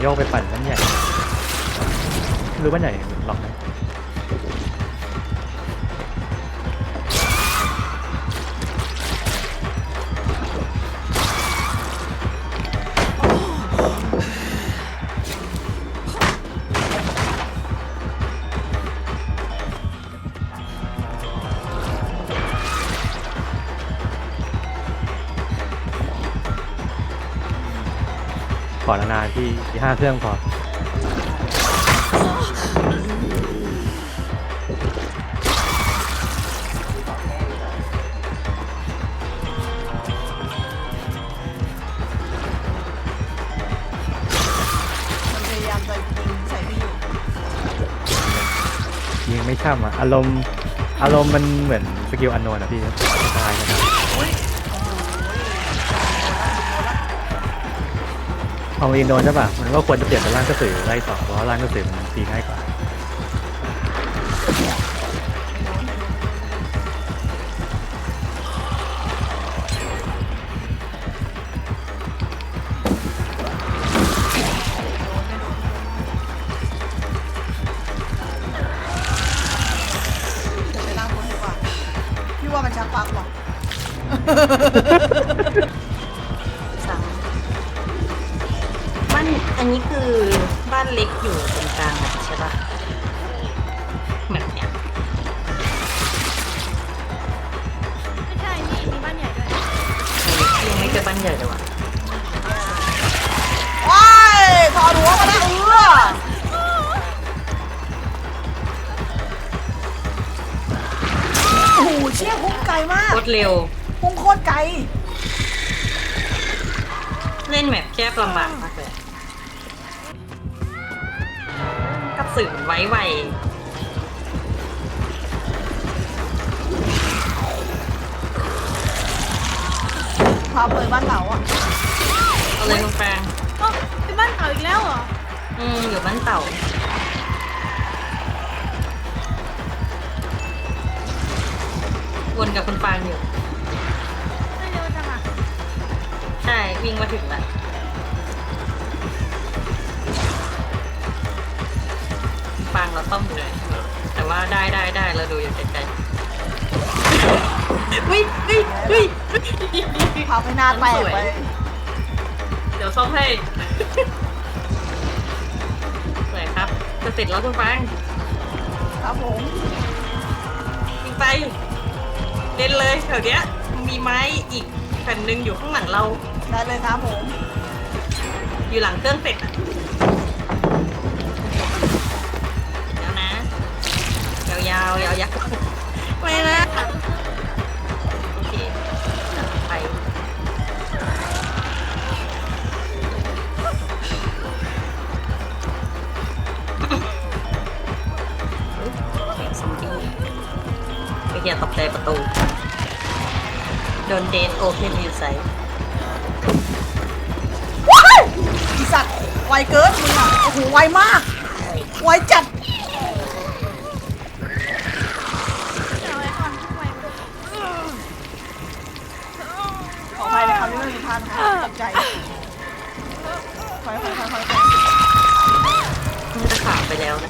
โยกไปปั่นบ้านใหญ่รู้บ้านใหญ่ ก่อนนานๆที่ห้าเครื่องก่อนพยายามจะยิงใส่ไม่อยู่ยิงไม่ช่ำอะอารมณ์อารมณ์มันเหมือนสกิลอันโนนอะพี่ตายนะครับ เอมายิงโดนใช่ป่ะ มันก็ควรจะเปลี่ยนเป็นร่างกระสือไล่ต่อเพราะร่างกระสือมันตีง่ายกว่าเดี๋ยวไปล่างบนดีกว่าพี่ว่ามันชักปลักว่อ หเชี่ยพุ่งไกลมากโคตรเร็ว พุ่งโคตรไกล เล่นแมปแคบลำบากมากเลยกับสื่อไว้ไวพาเปิดบ้านเต๋าอะอะไรยลงแฟนงเป็นบ้านเต๋าอีกแล้วเหรอ อืมอยู่บ้านเต๋า วนกับคุณฟางอยู่เร็วจังอะใช่วิ่งมาถึงละคุฟางเราต้อมอยู่เลยแต่ว่าได้ได้ได้เราดูอยู่ไกลๆเฮ้ยเฮ้ยวิ้ยวิ้ยเขาไม่น่าไปเดี๋ยวซ่อมให้สวยครับจะเสร็จแล้วคุณฟางครับผม ไป เน้นเลยแถวเนี้ยมีไม้อีกแผ่นหนึ่งอยู่ข้างหลังเรา ได้เลยครับผมอยู่หลังเครื่องเป็ดยาวนะ ยาวยาวยาวๆไม่นะ เฮียตบแต่ประตู โดนเดนโอเคมีสไซว้าวสัตว์ไวเกินมึงอะโอ้โหไวมาก ไวจัด ขออภัยนะครับที่ไม่มีท่านค่ะตกใจคอยคอยคอยคอยมันจะขาดไปแล้วนะ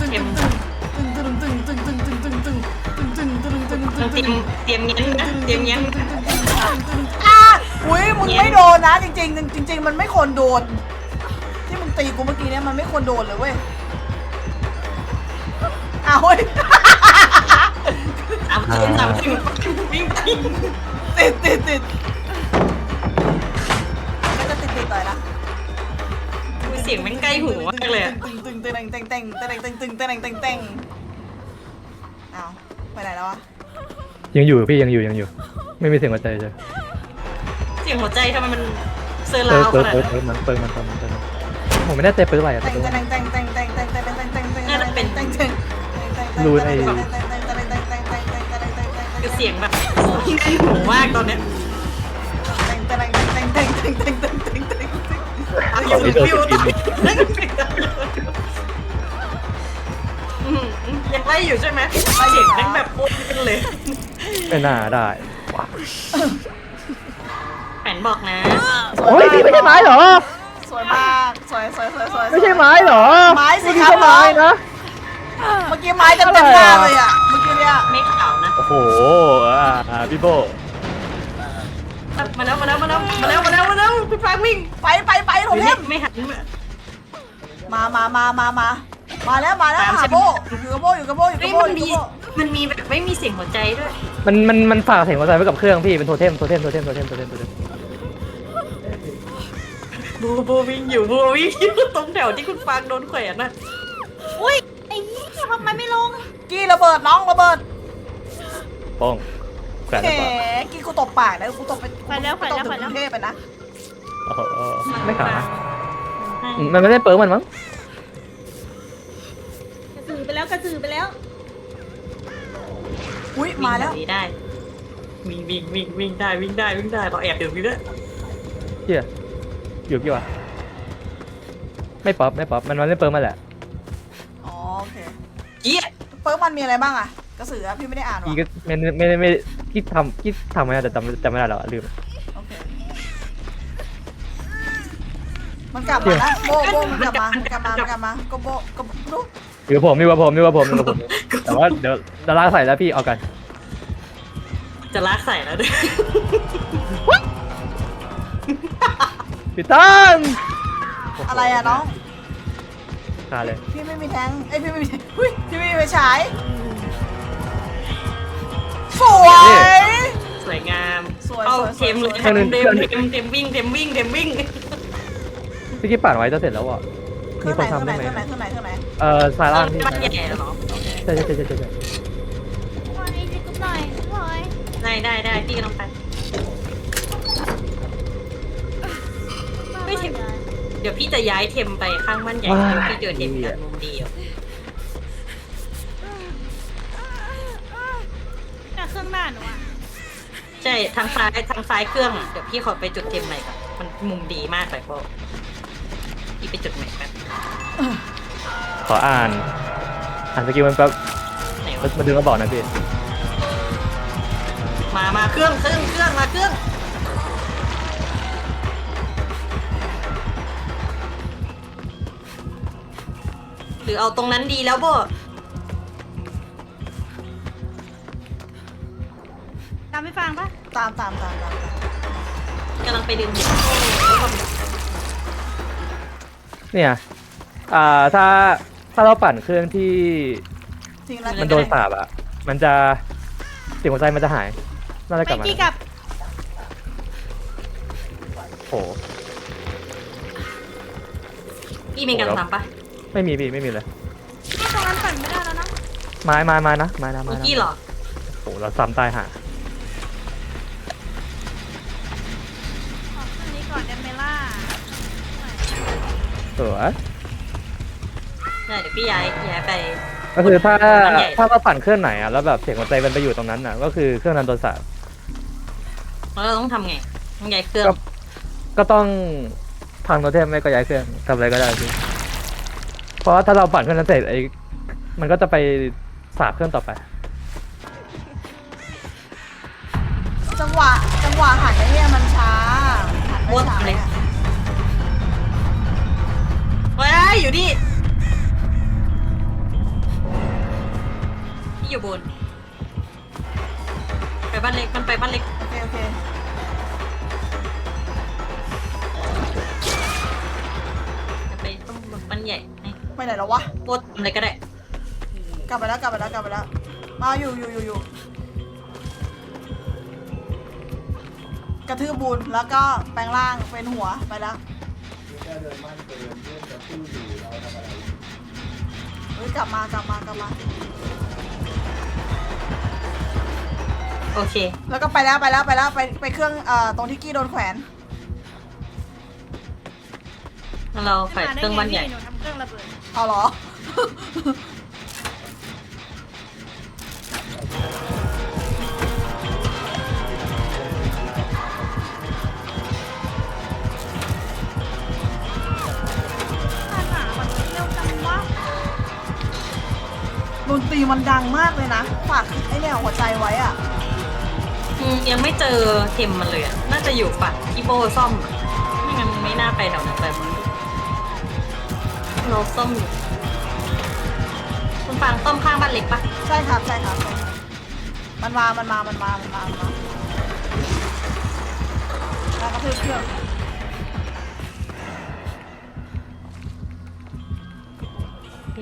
สึเค็มเตรียมเตรียมเงี้ยนะเตรียมเงี้ยนะอ้าอุ้ยมึงไม่โดนนะ จริงจริงจริงจริงมันไม่ควรโดน ที่มึงตีกูเมื่อกี้เนี่ยมันไม่ควรโดนเลยเว้ยอ้าวเว้ยตามชิ้นสามชิ้นวิ่งไปติดติดติดก็จะติดติดต่อยละ เสียงแม่งใกล้หูมากเลยอะ ตึง ตึงตึงตึงตึงตึงตึงตึงตึงตึงตึงตึงอ้าวไปไหนแล้ววะยังอยู่พี่ยังอยู่ยังอยู่ ไม่มีเสียงหัวใจเลยเสียงหัวใจทำไมมันเซอร์เปิราวดขเปิดนาดเปิดนั้นเปิดมันเปิดมันเปิดมันเปิดมันผมไม่ได้เตะเปิดอะไรอะแต่แต่งตัวแต่งแต่งแต่งแต่งแต่งแต่งแต่งแต่งแต่งแต่งแต่งแต่งแต่งแต่งคือเสียงแบบหูมากตอนเนี้ยเอาอยู่อยู่อื ยังไล่อยู่ใช่ไหมเสียงแม่งแบบโคตรขึ้นเลย ไม่น่าได้ว้าแผนบอกนะ โอ้ยนี่ไม่ใช่ไม้เหรอ สวยมากสวยสวยสวยสวย ไม่ใช่ไม้เหรอไม้สิไม่ครับใช่ไม้นะ เมื่อกี้ไม้เต็มเต็มหน้าเลยอะเมื่อกี้เนี่ยไม่ขาวนะ โอ้โหอ่าอ่าพี่โบมาแล้วมาแล้วมาแล้วมาแล้วมาแล้วมาแล้วคุณฟางวิ่งไปไปไปผมไม่เล่มไม่หันมามามามามา มาแล้วมาแล้วหาโบอยู่กับโบอยู่กับโบอยู่กับเฮ้ยโบมันอยู่มีกับโบมันมีแบบไม่มีเสียงหัวใจด้วยมันมันมันฝากเสียงหัวใจไว้กับเครื่องพี่เป็นโทเทมโทเทมโทเทมโทเทมโทเทมโทเทมบูบูวิ่งอยู่บูวิ่งอยู่ตรงแถวที่คุณฟางโดนแขวนน่ะอุ้ยไอ้ยี่ทำไมไม่ลงกี้ระเบิดน้องระเบิดป้องแขวนแหแล้วมเปล่ากี้กูตบปากนะกูตบไปไปแล้วไปแล้วกูไปตบแล้วถึงกรุงเทพไปนะโอ้โหไม่ขาวนะใช่อืมมันไม่ได้เปิดมันมั้ง สือไปแล้วอุ้ยมาแล้ววิ่งบบนี้ได้ วิ่งวิ่งวิ่งวิ่งได้วิ่งได้วิ่งได้เราแอบอยู่นี่ด้วยเฮียอยู่กี่วะไม่ป๊อปไม่ป๊อปมันมันไม่เปิดมาแหละอ๋อโอเคเจี๊ยเปิร์กมันมีอะไรบ้างอะกระสืออะพี่ไม่ได้อ่านพี่ว่ะก็ไม่ไม่ไม่ไม่ที่ทำที่ทำมาแต่จำจำไม่ได้แล้วอะลืม โอเคมันกลับมาแล้วโบโบมันกลับมากลับมากลับมาก็โบก็ดู อยู่กับผมอยู่กับผมอยู่กับผมอยู่กับผม แต่ว่าเดี๋ยวดาราใส่แล้วพี่เอากันจะลากใส่แล้วด้วยพี่ตั้งอะไรอะน้องคาเลยพี่ไม่มีแทงเอ้ยพี่ไม่มีหุ้ยพี่ไม่มีไฟฉายสวย สวยงามสวยเอาสวยเทมเลยสวยเทมเทมเทมเทมวิ่งเทมวิ่งเทมวิ่ง พี่กิ๊บปั่นไว้จะเสร็จแล้วอะเค มีรื่องคไหนนเครื่องทำไหนได้ไหมเครื่องไหนเครื่องไหนเครื่องไหนเอ่อสายล่างพี่มันใหญ่เหรอใช่ใช่ใช่ใช่ใช่ขอไอ้จิ๊กหน่อยหน่อยได้ได้ได้พี่กำลังไป ไม่ถึง เดี๋ยวพี่จะย้ายเทมไปข้างบ้านใหญ่เดี๋ยวพี่เจอเทมกันมุมเดียวแต่เครื่องหน้าหนูอะใช่ทางซ้ายทางซ้ายเครื่องอะเดี๋ยวพี่ขอไปจุดเทมใหม่ก่อนมันมุมดีมากเลยโบพี่ไปจุดใหม่แป๊บ ขออ่าน อ่านสกิลมันแป๊บไหนมันวะมันดึงมาบอกนะพี่มามาเครื่องเครื่องเครื่องมาเครื่องหรือเอาตรงนั้นดีแล้วโบตามไปฟังปะตามตามตามตามกำลังไปดึงเนี่ย อ่าถ้าถ้าเราปั่นเครื่องที่ทิ้งแล้วมันโดนสาบอะมันจะเสียงหัวใจมันจะหายน่าจะกไปลับมากี่กับโอ้โห พี่มีการทำปะไม่มีพี่ไม่มีเลยที่ตรงนั้นปั่นไม่ได้แล้วนะไม้ไม้ไม้นะไม้นะไม้เมื่อนะกี้เหรอโอ้โหเราซ้ำตายหาออกเครื่องนี้ก่อนเดมเมล่าสวย ได้เดี๋ยวพี่ย้ายย้ายไป ก็คือถ้ามันใหญ่ ถ้าเราปั่นเครื่องไหนอะแล้วแบบเสียงหัวใจมันไปอยู่ตรงนั้นน่ะ ก็คือเครื่องนั้นโดนสาบแล้วเราต้องทำไงต้องย้ายเครื่องก็ก็ต้องพังโทเทมไม่ก็ย้ายเครื่องทำอะไรก็ได้พี่เพราะว่าถ้าเราปั่นเครื่องนั้นเสร็จไอ้มันก็จะไปสาบเครื่องต่อไป จังหวะจังหวะหันไอ้เนี่ยมันช้าหันไม่ช้าเลยเฮ้ยอยู่นี่ อยู่บน ไปบ้านเล็กมันไปบ้านเล็ก โอเคโอเคจะไปต้องบ้านใหญ่ให้ไปไหนแล้ววะ โคตรอะไรก็ได้ กลับไปแล้วกลับไปแล้วกลับไปแล้ว มาอยู่อยู่อยู่อยู่กระทืบบูนแล้วก็แปลงร่างเป็นหัวไปแล้วเฮ้ยกลับมากลับมากลับมา โอเค แล้วก็ไปแล้วไปแล้วไปแล้วไปไปเครื่องเอ่อตรงที่กี้โดนแขวนงั้นเราไฟเครื่องบ้านใหญ่หนูทำเครื่องระเบิดเอาเหรอ ภาษามันเร็วจังวะดนตรีมันดังมากเลยนะฝากไอ้เนี่ยหัวใจไว้อะอืม ยังไม่เจอเทมมันเลยอะน่าจะอยู่ฝั่งที่โบซ่อมอะไม่งั้นไม่น่าไปแถวนั้นเลยมั้งเราซ่อมอยู่คุณฟังซ่อมข้างบ้านเล็กปะใช่ครับใช่ครับใช่ครับมันมา มันมา มันมา มันมา มันมาแล้วก็คือเครื่อง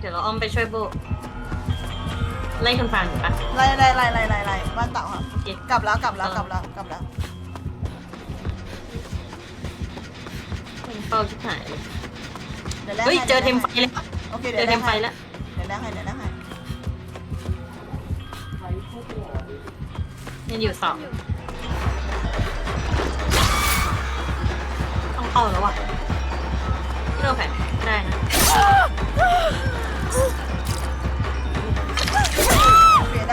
เดี๋ยวเราอ้อมไปช่วยโบ ไล่คุณฟังอยู่ปะไล่ไล่ไล่ไล่ไล่ไล่บ้านเต่าครับโอเคกลับแล้วกลับแล้วกลับแล้วกลับแล้วเป็นเฝ้าชิบหายเลยเดี๋ยวแลกเฮ้ยให้เจอเทมไฟดี๋ยวแล้วโอเคเจเดี๋ยอวเทกมไฟให้แล้วเดี๋ยวแลกให้เดี๋ยวแลกให้ยังอยู่สองต้องเข้าแล้วว่ะที่เราแผนได้นะ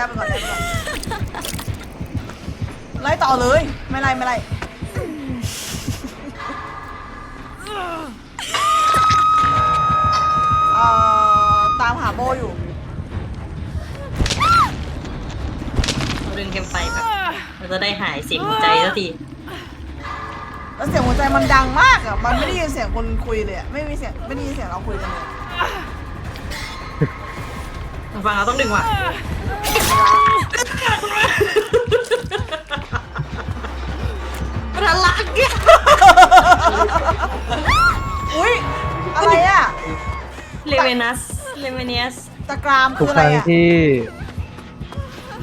โอเคได้ไปก่อนได้ไปก่อนไล่ต่อเลย ไม่ไล่ไม่ไล่เอ่อตามหาโบอยู่ ดึงเทมไฟแบบเราจะได้หายเสียงหัวใจสักทีแล้วเสียงหัวใจมันดังมากอะ มันไม่ได้ยินเสียงคนคุยเลยอะไม่มีเสียงไม่ได้ยินเสียงเราคุยกันเลยคุณ ฟังเราต้องดึงว่ะระลักเนี่ยอุ้ยอะไรอะเลเวนัสเลเวเนียสตะกรามทุคืกอคอะไรรั้งอะที่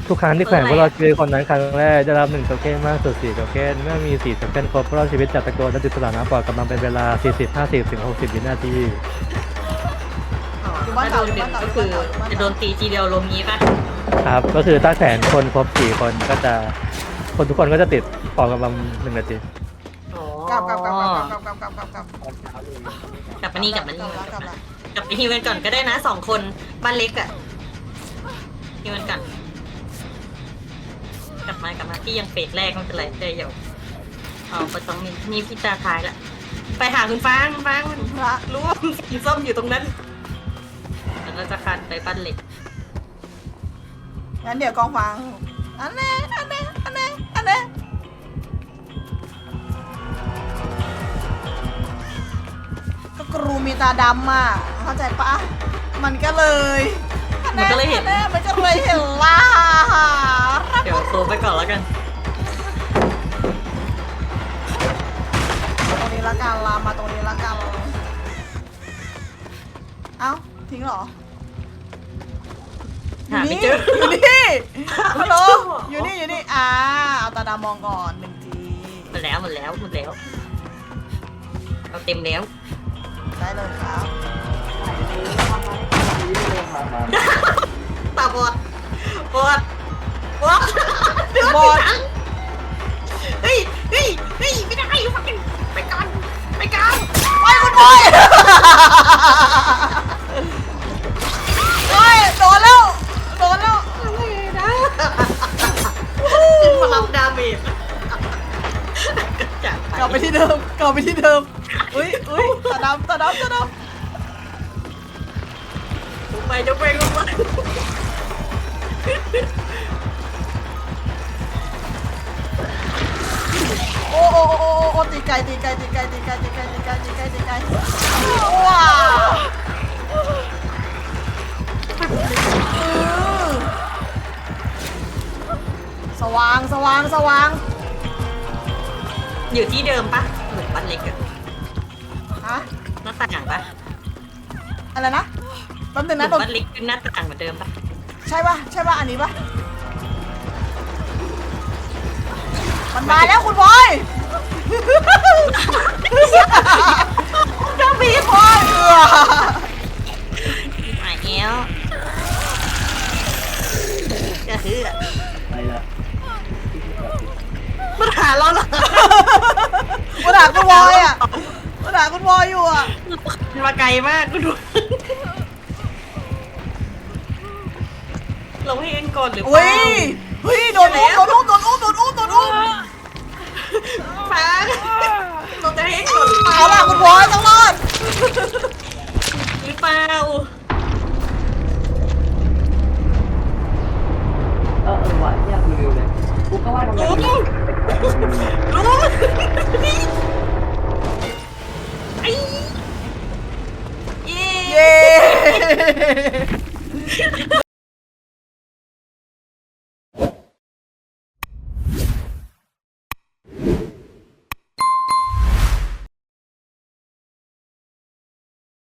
ทุกครั้งที่แขวนเอออะไรว่าเราเจอคนนั้นครั้งแรกจะรับหนึ่งโทเค็นมากสุดสี่โทเค็นเมื่อมีสี่โทเค็นครบรอบชีวิตจากตะโกนและติดสถานะปล่อยกำลังเป็นเวลา 40 50ถึง60วินาที ถ้าโดนดึงก็คือจะโดนตีทีเดียวลมงี้ป่ะครับ ก็คือถ้าแขวนคนครบสี่คนก็จะ คนทุกคนก็จะติดปล่อยกำลังหนึ่งนาทีอ๋อกลับกลับกลับกลับกลับกลับกลับกลับกลับมานี่กลับมานี่กลับกลับแล้วกลับไปฮิวกันก่อนก็ได้นะสองคนบ้านเล็กอะฮิวกันก่อนกลับมากลับมาที่ยังเฟสแรกไม่เป็นไรได้เดี๋ยวเอาไปต้องมีนี่พี่ตาทายละไปหาคุณฟางคุณฟางพระรู้ว่าคุณสีส้มอยู่ตรงนั้นแล้ว เราจะคันไปบ้านเล็ก งั้นเดี๋ยวกองฟัง อันนี้อันนี้อันนี้อันนี้ก็กรูมีตาดำอะ เข้าใจปะ มันก็เลยอัมันก็เลยเห็น อัมันก็เลยเห็นล่ะเดี๋ยวโทรไปก่อนแล้วกัน ตรงนี้ละกันลามาตรงนี้ละกัน เอ้า ทิ้งเหรอ หาไม่เจออยู่นี่ฮัลโหลไม่เจอเหรออยู่นี่อยู่นี่อ่าเอาตาดำมองก่อนหนึ่งทีหมดแล้วหมดแล้วหมดแล้วเราเต็มแล้วได้เลยครับตาบอดบอดบอดเดือดบอดจังเฮ้ยเฮ้ยเฮ้ยไม่ได้ฟังกันไปก่อนไปก่อนไปคุณบอย ลับไปที่เดิมอุ้ยอุ้ยตาดำตาดำตาดำไปยกไปลงมาโอ้โอ้โอ้โอ้โอ้ตีไก่ตีไก่ตีไก่ตีไก่ตีไก่ตีไก่ตีไก่ตีไก่ว้าวสว่างสว่างสว่างอยู่ที่เดิมปะ เหมือนบ้านเล็กอะฮะหน้าต่างปะอะไรนะแป๊บนึงเหมืนะอนโดนบ้านเล็กคือหน้าต่างเหมือนเดิมปะใช่ป่ะใช่ป่ะอันนี้ป่ะมันมาแล้วคุณบอยดาเมจบอยเอือ มาไกลมากกูดูเราให้เองก่อนหรือเปอุ้ล่ายเฮ้ยโดนอุ้มโดนอุ้มโดนอุ้มโดนอุ้มโดนอุ้มฟ้าเราจะให้เองก่อนหรือเปล่าเอาล่ะคุณพลอยต้องรอดหรือเปล่า